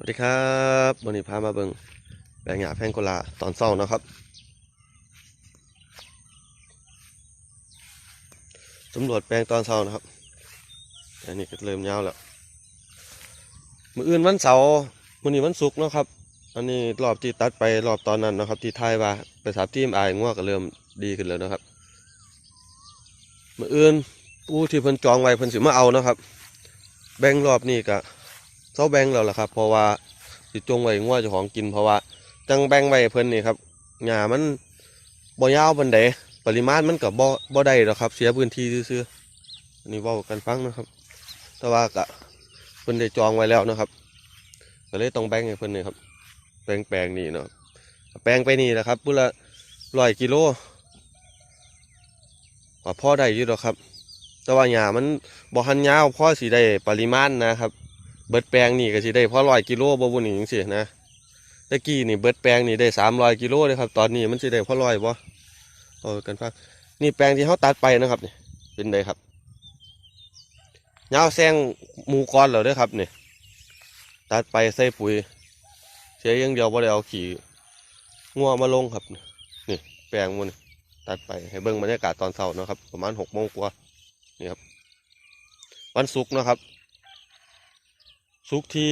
สวัสดีครับวันนี้พามาเบิงแปลงหญ้าแพงโกลาตอนเศร้านะครับ สำรวจแปลงตอนเศร้านะครับอันนี้ก็เริ่มยาวแล้ว มืออื่นวันเสาร์มื้อนี้วันศุกร์นะครับ อันนี้รอบที่ตัดไปรอบตอนนั้นนะครับ ที่ทายว่าไปสาบทีมอายง่วก็เริ่มดีขึ้นแล้วนะครับ มืออื่นผู้ที่เพิ่นจองไว้เพิ่นสิมาเอานะครับ แบ่งรอบนี้ก็ ซาแบงแล้วล่ะครับเพราะว่าสิจงไว้งัวเจ้าของกินเพราะว่าจังแบงไว้ให้เพิ่นนี่ครับหญ้ามันบ่ยาวปานใดปริมาณมันก็บ่บ่ได้หรอกครับ เสียพื้นที่ซื่อๆอันนี้เว้ากันฟังนะครับ แต่ว่าก็เพิ่นได้จองไว้แล้วนะครับก็เลยต้องแบ่งให้เพิ่นนี่ครับแบ่งแปลงนี่เนาะแปลงไปนี่แหละครับพุ่นละ100กิโลก็พอได้อยู่ดอกครับ แต่ว่าหญ้ามันบ่ทันยาวพอสิได้ปริมาณนะครับ เบิดแปลงนี่ก็สิได้พอร้อยกิโลบ่บุญนี่จังซี่นะตะกี้นี่เบิดแปลงนี่ได้สามร้อยกิโลเลยครับตอนนี้มันสิได้พอร้อยบ่เออกันฟังนี่แปลงที่เขาตัดไปนะครับเนี่ยเป็นไดครับยาวแซงหมูกรแล้วเด้อครับเนี่ยตัดไปใส่ปุ๋ยเสียย่างเดียวบ่ได้เอาขี่งัวมาลงครับนี่แปลงมันตัดไปให้เบิ่งบรรยากาศตอนเช้านะครับ ประมาณหกโมงกว่านี่ครับวันศุกร์นะครับ สุกที่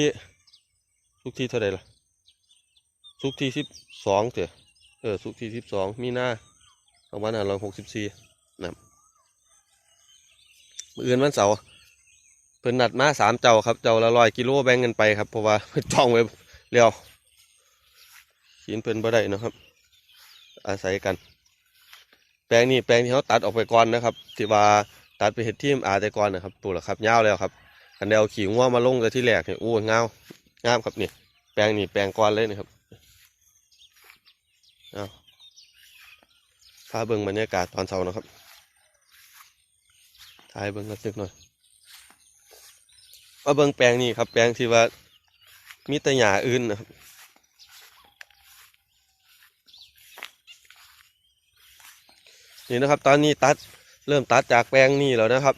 สุกที่เท่าไหร่ล่ะสุกที่สิบสองเถอะเออสุกที่สิบสองมีหน้าสองพันห้าร้อยหกสิบสี่นะมื้ออื่นวันเสาร์เพิ่นนัดมาสามเจ้าครับ เจ้าละร้อยกิโลแบ่งกันไปครับเพราะว่าเพิ่นจองไว้เร็วขีนเพิ่นบ่ได้นะครับ อาศัยกัน แปลงนี้แปลงที่เขาตัดออกไปก่อนนะครับที่ว่าตัดไปเห็ดทีมอาแต่ก่อนนะครับปลูกแล้วครับยาวแล้วครับ คันเดียวขี่งัวมาลงแต่ที่แรกเนี่ยอู้งามงามครับนี่แปลงนี่แปลงก้อนเลยนะครับเอาพาเบิ่งบรรยากาศตอนเช้านะครับถ่ายเบิ่งกันสักหน่อยมาเบิ่งแปลงนี่ครับแปลงที่ว่ามีแต่หญ้าอื่นนะครับนี่นะครับ ตอนนี้ตัดเริ่มตัดจากแปลงนี่แล้วนะครับ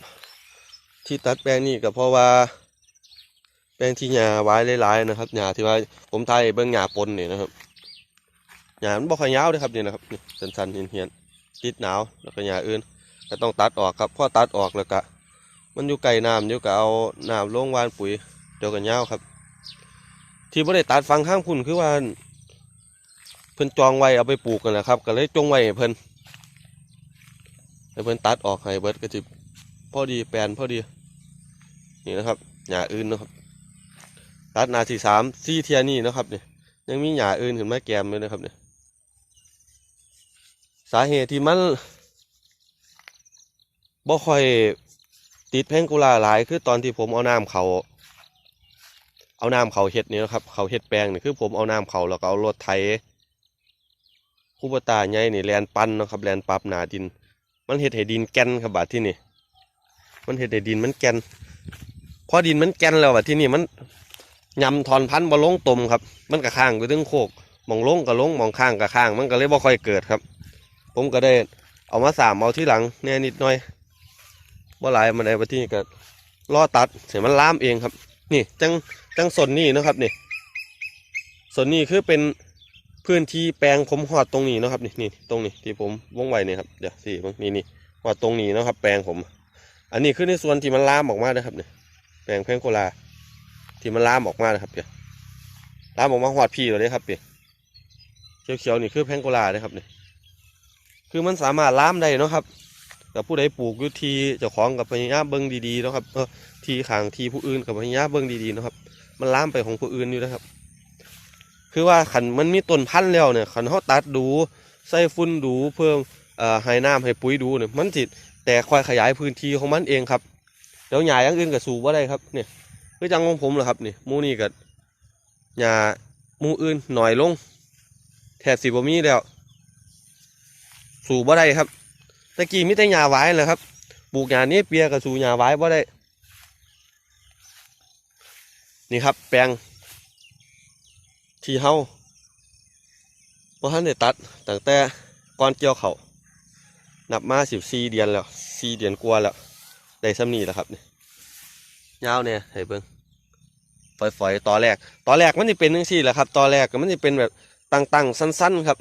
ที่ตัดแปลงนี่ก็เพราะว่า แปลงที่หญ้าไว้หลายๆนะครับหญ้าที่ว่าผมไทยเบิ้งหญ้าปนนี่นะครับหญ้ามันบ่ค่อยยาวเลยครับนี่นะครับนี่สันๆเหียนๆติดหนาวแล้วก็หญ้าอื่นก็ต้องตัดออกครับพอตัดออกแล้วก็มันอยู่ไกลน้ำอยู่ก็เอาน้ำลงวานปุ๋ยเดียวกันยาวครับ ที่บ่ได้ตัดฟังข้างพุ่นคือว่าเพิ่นจองไว้เอาไปปลูกกันแหละครับ ก็เลยจงไว้เพิ่นเพิ่นตัดออกให้เบิดก็สิพอดีแปลนพอดี นี่นะครับหญ้าอื่นนะครับตัดนาทีสามสี่เทียนี่นะครับเนี่ยยังมีหญ้าอื่นขึ้นมาแกมเลยนะครับเนี่ยสาเหตุที่มันบ่ค่อยติดแพงกุลาหลายคือตอนที่ผมเอาน้ำเขาเอาน้ำเขาเห็ดนี่นะครับเขาเห็ดแปลงนี่คือผมเอาน้ำเขาแล้วก็เอารถไถคูปตาใหญ่นี่แลนปั้นนะครับแลนปับหนาดิน มันเห็ดให้ดินแก่นครับบาดที่นี่ มันเห็ดให้ดินมันแกน พอดินมันแกนแล้วอะที่นี่มันยำทอนพันธุ์บ่ลงตมครับ มันกระข้างไปถึงโคกมองลงก็ลงมองข้างก็ข้าง มันก็เลยบ่ค่อยเกิดครับ ผมก็ได้เอามาสามเอาที่หลังแน่นิดหน่อยบ่หลายมันได้ไปที่นี่อตัดเสียมันล้ามเองครับ นี่จังจังส่วนนี้นะครับนี่ส่วนนี้คือเป็นพื้นที่แปลงผมหอดตรงนี้นะครับนี่นี่ตรงนี้ที่ผมวงไว้นี่ครับเดี๋ยวสินี่นี่หอดตรงนี้นะครับ แปลงผม อันนี้คือในส่วนที่มันลามออกมานะครับเนี่ย แปลงเพงโคลา ที่มันลามออกมานะครับเนี่ยลามออกมาหอดพี่เลยนะครับเนี่ยเขียวๆนี่คือเพงโกลานะครับเนี่ยคือมันสามารถล้ามได้นะครับกับผู้ใดปลูกยุทีเจ้าของกับพญายาเบิ้งดีๆนะครับเออทีขางทีผู้อื่นกับพญายาเบิ้งดีๆนะครับ มันล้ามไปของผู้อื่นอยู่นะครับ คือว่าขันมันมีต้นพันธุ์แล้วเนี่ยขันเขาตัดดูใส่ฟุ้นดูเพิ่มเอ่อให้น้ำให้ปุ๋ยดูเนี่ยมันจิตแต่คอยขยายพื้นที่ของมันเองครับ เดี๋ยวหญ้าอย่างอื่นก็สูบว่าได้ครับเนี่ยคือจังของผมเหรอครับนี่หมูนี่กับหญ้ามูอื่นหน่อยลงแทบสิบมีแล้ว สูบว่าได้ครับตะกี้มิแต่หญ้าไว้เลยครับปลูกหญ้านี้เปียกับสูหญ้าไว้ว่าได้นี่ครับ แปลง ที่เฮาเพราะท่านได้ตัดตั้งแต่ก่อนเกี่ยวเขานับมาสิบสี่เดือนแล้วสี่เดือนกว่าแล้ว ได้ซ้ำนี่แล้วครับนี่ยาวเนี่ยให้เบิ้งฝอยๆตอแรกตอแรกมันจะเป็นจังซี่แหละครับตอแรกก็มันจะเป็นแบบตั้งๆสั้น ๆครับ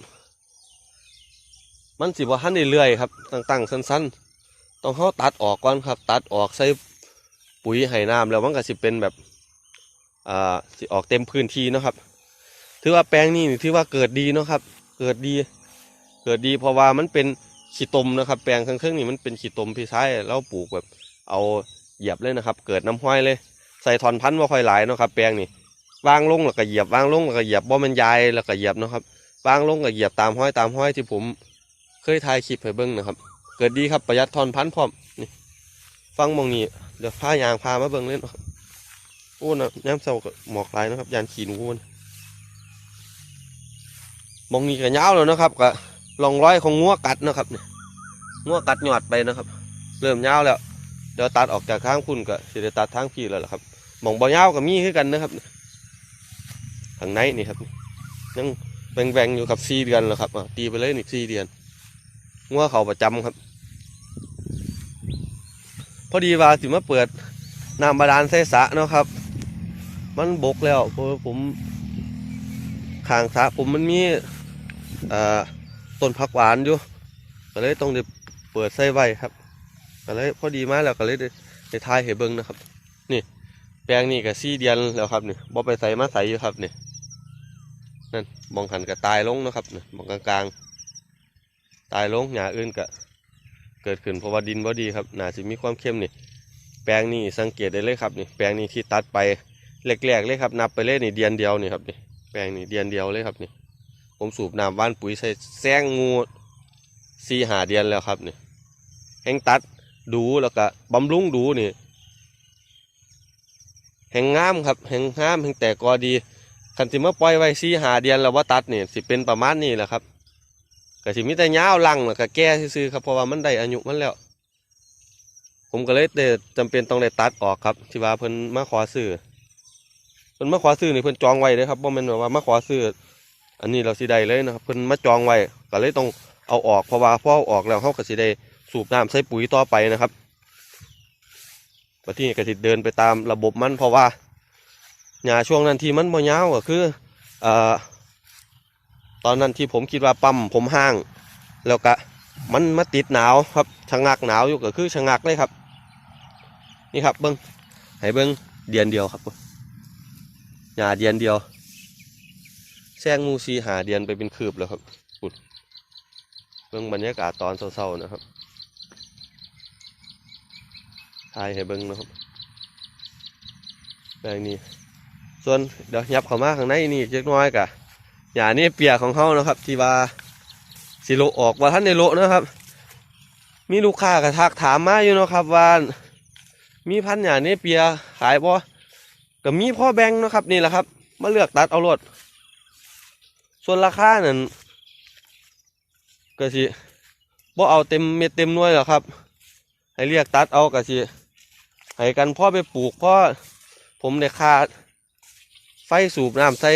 มันสิบ่ทันเรื่อยๆครับตั้งๆสั้น ๆ ต้องเฮาตัดออกก่อนครับ ตัดออกใส่ปุ๋ยให้น้ำแล้วมันก็สิเป็นแบบอ่าสิออกเต็มพื้นที่นะครับ ถือว่าแปลงนี้ถือว่าเกิดดีเนาะครับ เกิดดี เกิดดีเพราะว่ามันเป็นขี้ตมนะครับ แปลงข้างๆนี่มันเป็นขี้ตมพี่ชายแล้วปลูกแบบ เอาเหยียบเลยนะครับ เกิดน้ำห้อยเลย ใส่ถอนพันธุ์ว่าค่อยหลายเนาะครับแปลงนี่วางลงแล้วก็เหยียบวางลงแล้วก็เหยียบบ่มันยายแล้วก็เหยียบเนาะครับวางลงก็เหยียบตามห้อยตามห้อยที่ผมเคยถ่ายคลิปให้เบิ่งนะครับ เกิดดีครับประหยัดถอนพันธุ์พร้อมนี่ฟังมองนี้เดี๋ยวพายางพามาเบิ่งเล่นนะครับโอ้นะย้ำเศร้าก็หมอกลายนะครับยานขี่หนูมันมองนี้ก็ยาวแล้วเนาะครับก็ลองร้อยของงัวกัดนะครับเนี่ยงัวกัดหยอดไปนะครับ เริ่มยาวแล้ว เดี๋ยวตัดออกจากทางพุ่นก็สิได้ตัดทางพี่แล้วล่ะครับหมองบ่ยาวก็มีคือกันนะครับทางในนี่ครับยังแบ่งๆอยู่กับสี่เดือนแล้วครับตีไปเลยนี่สี่เดือนงัวเขาประจำครับ พอดีว่าสิมาเปิดน้ำบาดาลใส่สะเนาะครับ มันบกแล้วเพราะผมข้างสะผมมันมีต้นผักหวานอยู่ก็เลยต้องได้เปิดใส่ไว้ครับ ก็เลยพอดีมากแล้วก็เลยได้ได้ทายให้เบิ่งนะครับ นี่ แปลงนี่ก็สี่เดือนแล้วครับนี่บ่ไปใส่มาใส่อยู่ครับนี่นั่นมองหันก็ตายลงนะครับนี่มองกลางๆ ตายลงหญ้าอื่นก็เกิดขึ้นเพราะว่าดินบ่ดีครับหนาจะมีความเข้มนี่ แปลงนี่สังเกตได้เลยครับนี่แปลงนี่ที่ตัดไปแรกๆเลยครับ นับไปเลยนี่เดือนเดียวนี่ครับนี่แปลงนี่เดือนเดียวเลยครับนี่ ผมสูบน้ำว่านปุ๋ยใส่แซงงูสี่หาเดือนแล้วครับนี่แห้งตัด ดูแล้วก็บำรุงดูนี่แห่งงามครับแห่งงามแห่งแต่กอดีคันสิมาปล่อยไว้ซีหาเดือนแล้วว่าตัดนี่สิเป็นประมาณนี้แหละครับก็สิมีแต่ยาวลังแล้วก็แก้ซื่อครับเพราะว่ามันได้อายุมันแล้ว ผมก็เลยได้จำเป็นต้องได้ตัดออกครับที่ว่าเพิ่นมาขอซื้อเพิ่นมาขอซื้อนี่เพิ่นจองไว้เลยครับบ่แม่นแบบว่ามาขอซื้ออันนี้เราสิได้เลยนะครับเพิ่นมาจองไว้ก็เลยต้องเอาออกเพราะว่าพอเอาออกแล้วเขาก็สิได้ สูบน้ำใส่ปุ๋ยต่อไปนะครับปที่กระติเดินไปตามระบบมันเพราะว่าหญ้าช่วงนั้นที่มันบ่ยาวก็คือเอ่อตอนนั้นที่ผมคิดว่าปั๊มผมห้าง แล้วก็มันมาติดหนาวครับชะงักหนาวอยู่ก็คือชะงักเลยครับ นี่ครับเบิ้งให้เบิ้งเดียนเดียวครับหญ้าเดียนเดียวแซงงูซีหาเดียนไปเป็นคืบแล้วครับปุดเบิ้งบรรยากาศตอนเศร้าๆนะครับ ถ่ายให้เบิ่งนะครับแปลงนี้ ส่วนเดี๋ยวยับเข้ามาข้างในนี่เล็กน้อยกะหญ้านี่เปียกของเขานะครับ ที่ว่าสิโลออกว่าท่านในโลนะครับ มีลูกค้ากระทักถามมาอยู่นะครับว่ามีพันหญ้านี่เปียขายบ่ก็มีพ่อแบงนะครับนี่แหละครับ มาเลือกตัดเอารถส่วนราคานั่นก็สิบ่เอาเต็มเม็ดเต็มหน่วยหรอกครับ ให้เรียกตัดเอากะสิ ให้กันพ่อไปปลูกพ่อผมได้คาไฟสูบน้ำใส่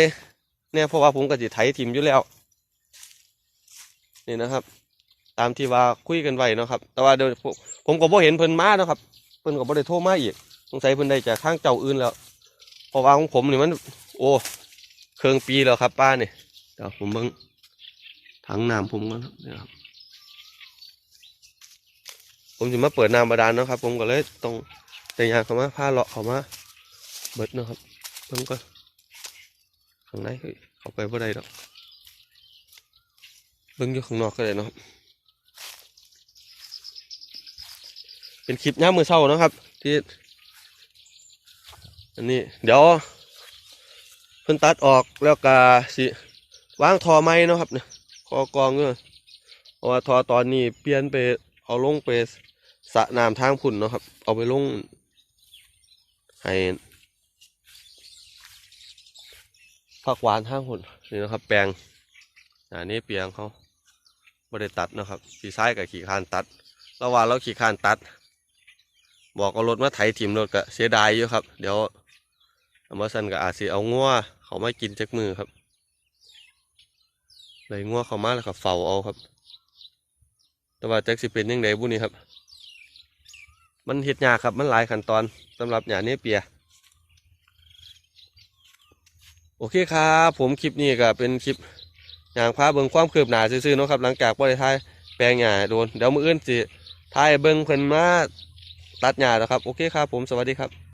เนี่ยเพราะว่าผมก็สิไถทิมอยู่แล้ว นี่นะครับ ตามที่ว่าคุยกันไว้นะครับ แต่ว่าเดี๋ยวผมก็บ่เห็นเพิ่นมานะครับ เพิ่นก็บ่ได้โทรมาอีกสงสัยเพิ่นได้จากทางเจ้าอื่นแล้วเพราะว่าของผมนี่มัน โอ้เครื่องปีแล้วครับป้าเนี่เดี๋ยวผมเบิ่งถังน้ำผมก่อนเนี่ยครับ ผมจะมาเปิดน้ำบาดาลนะครับ ผมก็เลยต้อง แต่ยางเขามาผ้าเลาะเขามาเบิดเนาะครับเพิ่มก็ข้างในเฮ้ยเข้าไปบ่ได้ดอกเบิ่งอยู่ข้างนอกก็ได้เนาะครับ เป็นคลิปย่ามือเช้านะครับที่อันนี้เดี๋ยวเพิ่นตัดออกแล้วก็สิวางทอไม้นะครับเนี่ยคอกองเนาะเพราะว่าทอตอนนี้เปลี่ยนไปเอาลงไปสระน้ำทางพุ่นนะครับ เอาไปลง ให้ผักหวานทางพุ่นนี่นะครับ แปลงอันนี้เปียงเขาบริตัดนะครับขี่ซ้ายกับขี่คานตัด ระหว่างเราขี่คานตัด บอกเอารถมาไถถิ่มรถก็เสียดายอยู่ครับ เดี๋ยวอมาสันก็อาจสิเอางัวเขาไมากินจากมือครับเลยงัวเขามาแล้วก็เฝ้าเอาครับ แต่ว่าจักสิเป็นยังไงบุนี่ครับ มันเห็ดหยาครับมันหลายขั้นตอนสำหรับหยาเนี้เปีย โอเคครับผมคลิปนี้ก็เป็นคลิปหยางพาเบิ่งความคืบหน้าซื่อๆเนาะครับ หลังจากบ่ได้ายแปลงหยาโดนเดี๋ยวมืออื่นสิทายเบิ่งเพิ่นมาตัดหยาแล้วครับ โอเคครับผมสวัสดีครับ